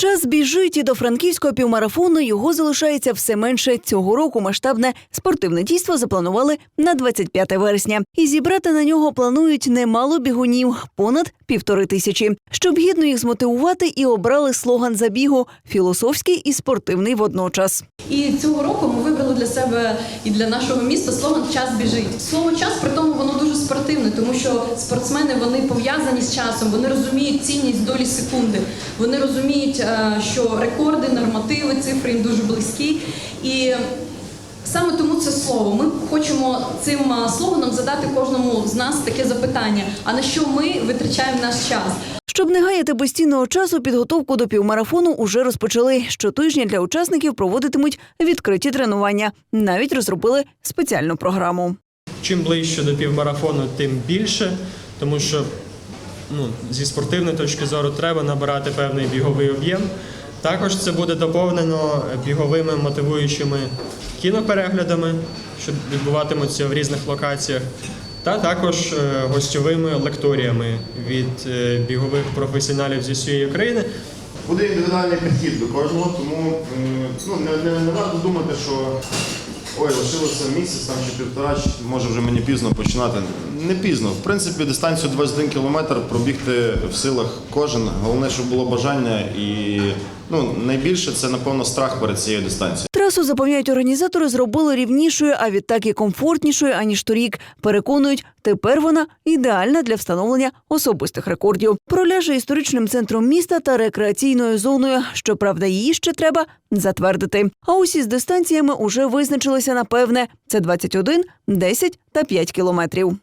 Час біжить і до франківського півмарафону його залишається все менше. Цього року масштабне спортивне дійство запланували на 25 вересня. І зібрати на нього планують немало бігунів понад півтори тисячі. Щоб гідно їх змотивувати, і обрали слоган забігу філософський і спортивний водночас. І цього року ми вибрали для себе і для нашого міста слоган Час біжить. Слово час при тому воно дуже спортивне, тому що спортсмени вони пов'язані з часом, вони розуміють цінність долі секунди. Вони розуміють, е, що рекорди, нормативи, цифри їм дуже близькі. І саме тому це слово. Ми хочемо цим е, слоганом задати кожному з нас таке запитання: а на що ми витрачаємо наш час? Щоб не гаяти безцінного часу, підготовку до півмарафону уже розпочали. Щотижня для учасників проводитимуть відкриті тренування. Навіть розробили спеціальну програму. Чим ближче до півмарафону, тим більше, тому що ну, зі спортивної точки зору треба набирати певний біговий об'єм. Також це буде доповнено біговими мотивуючими кінопереглядами, що відбуватимуться в різних локаціях, та також е, гостьовими лекторіями від е, бігових професіоналів зі всієї країни. Буде індивідуальний підхід до кожного, тому ну, не, не, не варто думати, що ой, лишилося місяць там ще півтора, може вже мені пізно починати. Не пізно. В принципі, дистанцію 21 кілометр пробігти в силах кожен. Головне, щоб було бажання і ну, найбільше це, напевно, страх перед цією дистанцією. Трасу запевняють організатори, зробили рівнішою, а відтак і комфортнішою аніж торік. Переконують, тепер вона ідеальна для встановлення особистих рекордів. Проляже історичним центром міста та рекреаційною зоною. Щоправда, її ще треба затвердити. А усі з дистанціями уже визначилися напевне: це 21, 10 та 5 кілометрів.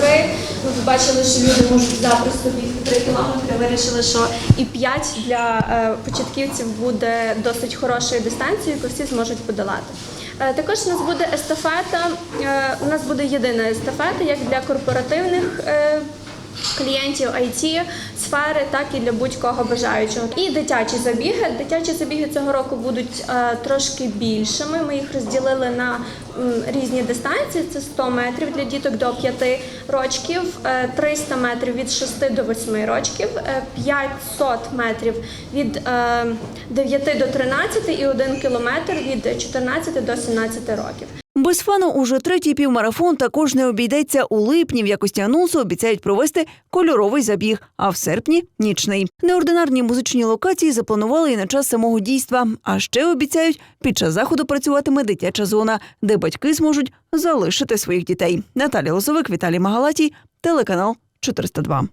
Три. Ми побачили, що люди можуть запросто бігти три кілометри. Вирішили, що і п'ять для е, початківців буде досить хорошою дистанцією, яку всі зможуть подолати. Е, Також у нас буде естафета. Е, У нас буде єдина естафета як для корпоративних. Е, Клієнтів IT сфери, так і для будь-кого бажаючого. І дитячі забіги. Дитячі забіги цього року будуть е, трошки більшими. Ми їх розділили на різні дистанції. Це 100 метрів для діток до 5 років, е, 300 метрів від 6 до 8 років, е, 500 метрів від е, 9 до 13 і 1 кілометр від 14 до 17 років. Без фану уже третій півмарафон також не обійдеться у липні. В якості анонсу обіцяють провести кольоровий забіг, а в серпні нічний. Неординарні музичні локації запланували і на час самого дійства. А ще обіцяють, під час заходу працюватиме дитяча зона, де батьки зможуть залишити своїх дітей. Наталія Лозовик, Віталій Магалатій, телеканал 402.